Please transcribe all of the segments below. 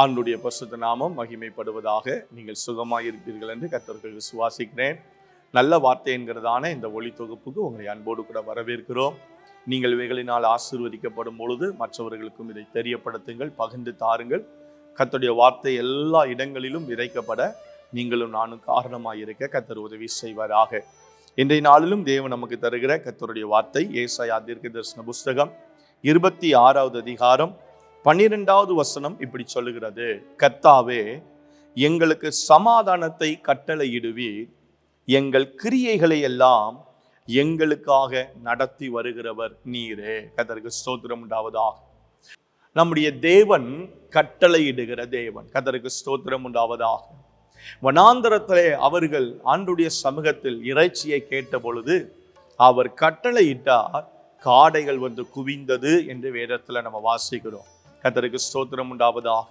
ஆண்டுடைய பசுத்த நாமம் மகிமைப்படுவதாக நீங்கள் சுகமாக இருப்பீர்கள் என்று கத்தர்கள் விசுவாசிக்கிறேன். நல்ல வார்த்தை என்கிறதான இந்த ஒளி தொகுப்புக்கு உங்களை அன்போடு கூட வரவேற்கிறோம். நீங்கள் இவைகளினால் ஆசீர்வதிக்கப்படும் பொழுது மற்றவர்களுக்கும் இதை தெரியப்படுத்துங்கள் பகிர்ந்து தாருங்கள். கத்தருடைய வார்த்தை எல்லா இடங்களிலும் விதைக்கப்பட நீங்களும் நானும் காரணமாக இருக்க கத்தர் உதவி செய்வாராக. இன்றைய நாளிலும் தேவன் நமக்கு தருகிற கத்தருடைய வார்த்தை ஏசாயா தீர்க்க தரிசன புஸ்தகம் இருபத்தி ஆறாவது அதிகாரம் பன்னிரெண்டாவது வசனம் இப்படி சொல்லுகிறது. கர்த்தாவே எங்களுக்கு சமாதானத்தை கட்டளையிடுவீர். எங்கள் கிரியைகளை எல்லாம் எங்களுக்காக நடத்தி வருகிறவர் நீரே. கதருக்கு ஸ்தோத்திரம் உண்டாவதாக. நம்முடைய தேவன் கட்டளையிடுகிற தேவன். கதருக்கு ஸ்தோத்திரம் உண்டாவதாக. வனாந்தரத்திலே அவர்கள் ஆண்டுடைய சமூகத்தில் இறைச்சியை கேட்ட பொழுது அவர் கட்டளையிட்டார் காடைகள் வந்து குவிந்தது என்று வேதத்தில் நம்ம வாசிக்கிறோம். கத்தருக்கு ஸ்தோத்திரம் உண்டாவதாக.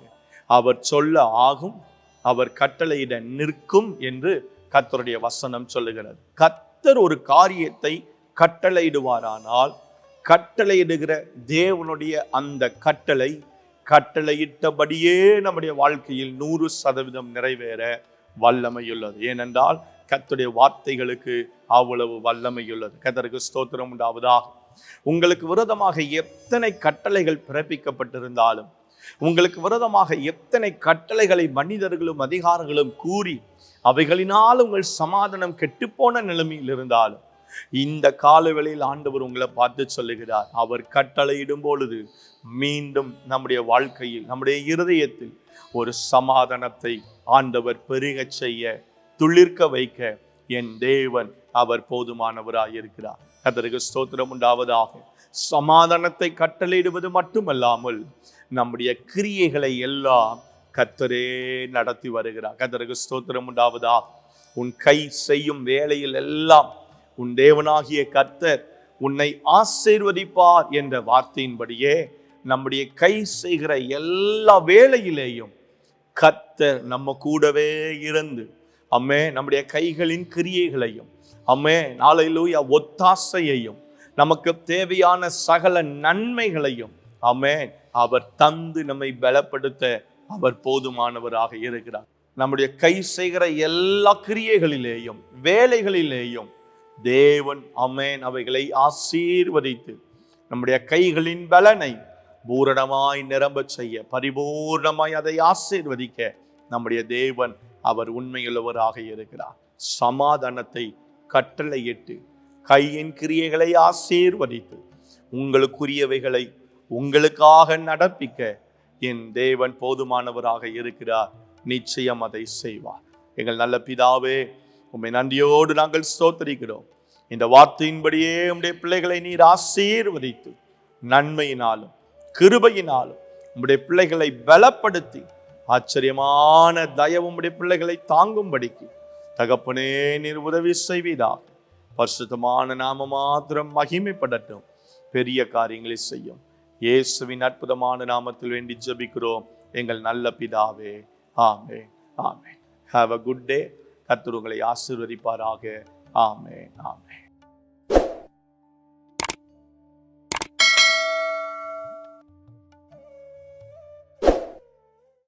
அவர் சொல்ல ஆகும் அவர் கட்டளையிட நிற்கும் என்று கத்தருடைய வசனம் சொல்லுகிறது. கத்தர் ஒரு காரியத்தை கட்டளையிடுவாரானால் கட்டளையிடுகிற தேவனுடைய அந்த கட்டளை கட்டளையிட்டபடியே நம்முடைய வாழ்க்கையில் நூறு சதவீதம் நிறைவேற வல்லமையுள்ளது. ஏனென்றால் கத்துடைய வார்த்தைகளுக்கு அவ்வளவு வல்லமையுள்ளது. கத்தருக்கு ஸ்தோத்திரம் உண்டாவதாக. உங்களுக்கு விரோதமாக எத்தனை கட்டளைகள் பிறப்பிக்கப்பட்டிருந்தாலும் உங்களுக்கு விரோதமாக எத்தனை கட்டளைகளை மனிதர்களும் அதிகாரங்களும் கூறி அவைகளினால் உங்கள் சமாதானம் கெட்டுப்போன நிலைமையில் இருந்தாலும் இந்த காலவெளியில் ஆண்டவர் உங்களை பார்த்து சொல்லுகிறார். அவர் கட்டளையிடும் பொழுது மீண்டும் நம்முடைய வாழ்க்கையில் நம்முடைய இருதயத்தில் ஒரு சமாதானத்தை ஆண்டவர் பெருகச் செய்ய துளிர்க்க வைக்க என் தேவன் அவர் போதுமானவராய் இருக்கிறார் அதற்கு ஸ்தோத்திரம் உண்டாவதாக. சமாதானத்தை கட்டளையிடுவது மட்டுமல்லாமல் நம்முடைய கிரியைகளை எல்லாம் கத்தரே நடத்தி வருகிறார். கத்தருக்கு ஸ்தோத்திரம் உண்டாவதாக. உன் கை செய்யும் வேலையில் எல்லாம் உன் தேவனாகிய கர்த்தர் உன்னை ஆசீர்வதிப்பார் என்ற வார்த்தையின்படியே நம்முடைய கை செய்கிற எல்லா வேலையிலேயும் கர்த்தர் நம்ம கூடவே இருந்து அம்மே நம்முடைய கைகளின் கிரியைகளையும் அம்மே நாளையிலூயா ஒத்தாசையையும் நமக்கு தேவையான சகல நன்மைகளையும் அம்மே அவர் தந்து நம்மை பலப்படுத்த அவர் போதுமானவராக இருக்கிறார். நம்முடைய கை செய்கிற எல்லா கிரியைகளிலேயும் வேலைகளிலேயும் தேவன் அமேன் அவைகளை ஆசீர்வதித்து நம்முடைய கைகளின் பலனை பூரணமாய் நிரம்பச் செய்ய பரிபூர்ணமாய் அதை ஆசீர்வதிக்க நம்முடைய தேவன் அவர் உண்மையுள்ளவராக இருக்கிறார். சமாதானத்தை கட்டளையிட்டு கையின் கிரியைகளை ஆசீர்வதித்து உங்களுக்குரியவைகளை உங்களுக்காக நடப்பிக்க என் தேவன் போதுமானவராக இருக்கிறார். நிச்சயம் அதை செய்வார். எங்கள் நல்ல பிதாவே உண்மை நன்றியோடு நாங்கள் ஸ்தோத்தரிக்கிறோம். இந்த வார்த்தையின்படியே உம்முடைய பிள்ளைகளை நீர் ஆசீர்வதித்து நன்மையினாலும் கிருபையினாலும் உம்முடைய பிள்ளைகளை பலப்படுத்தி ஆச்சரியமான தயவும் பிள்ளைகளை தாங்கும்படிக்கு தகப்பனே நீர் உதவி செய்வீதா பரிசுத்தமான நாம மாத்திரம் மகிமைப்படட்டும். பெரிய காரியங்களை செய்யும். இயேசுவின் அற்புதமான நாமத்தில் வேண்டி ஜபிக்கிறோம். எங்கள் நல்ல பிதாவே ஆமே ஆமே ஹாவ் அ குட் டே கத்துருங்களை ஆசிர்வதிப்பாராக. ஆமே ஆமே